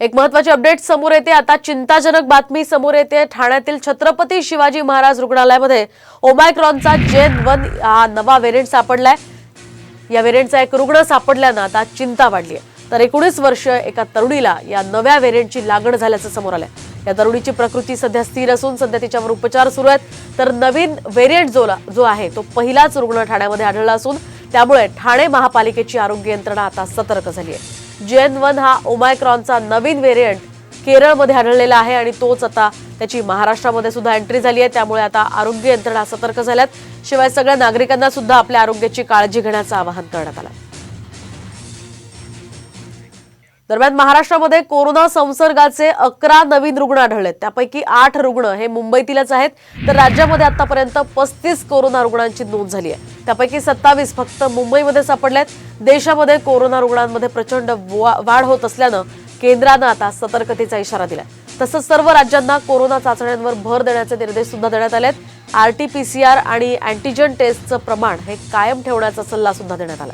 एक महत्वाची अपडेट समोर येते. आता चिंताजनक बातमी समोर येते. ठाण्यातील छत्रपती शिवाजी महाराज रुग्णालयामध्ये ओमायक्रॉनचा जेन वन हा नवा व्हेरियंट सापडलाय. या व्हेरियंटचा एक रुग्ण सापडल्यानं आता चिंता वाढली आहे. तर एकोणीस वर्ष एका तरुणीला या नव्या व्हेरियंटची लागण झाल्याचं समोर आलंय. या तरुणीची प्रकृती सध्या स्थिर असून सध्या तिच्यावर उपचार सुरू आहेत. तर नवीन व्हेरियंट जो जो आहे तो पहिलाच रुग्ण ठाण्यामध्ये आढळला असून त्यामुळे ठाणे महापालिकेची आरोग्य यंत्रणा आता सतर्क झाली आहे. जेन वन हा ओमायक्रॉनचा नवीन व्हेरियंट केरळमध्ये आढळलेला आहे आणि तोच आता त्याची महाराष्ट्रामध्ये सुद्धा एंट्री झाली आहे. त्यामुळे आता आरोग्य यंत्रणा सतर्क झाल्यात. शिवाय सगळ्या नागरिकांना सुद्धा आपल्या आरोग्याची काळजी घेण्याचं आवाहन करण्यात आलं. दरम्यान महाराष्ट्रामध्ये कोरोना संसर्गाचे अकरा नवीन रुग्ण आढळलेत. त्यापैकी आठ रुग्ण हे मुंबईतीलच आहेत. तर राज्यामध्ये आतापर्यंत पस्तीस कोरोना रुग्णांची नोंद झाली आहे. त्यापैकी सत्तावीस फक्त मुंबईमध्ये सापडलेत. देशामध्ये कोरोना रुग्णांमध्ये प्रचंड वा- वाढ होत असल्यानं केंद्रानं आता सतर्कतेचा इशारा दिला तसंच सर्व राज्यांना कोरोना चाचण्यांवर भर देण्याचे निर्देश सुद्धा देण्यात आले R T P C R आणि अँटीजन टेस्टचं प्रमाण हे कायम ठेवण्याचा सल्ला सुद्धा देण्यात आला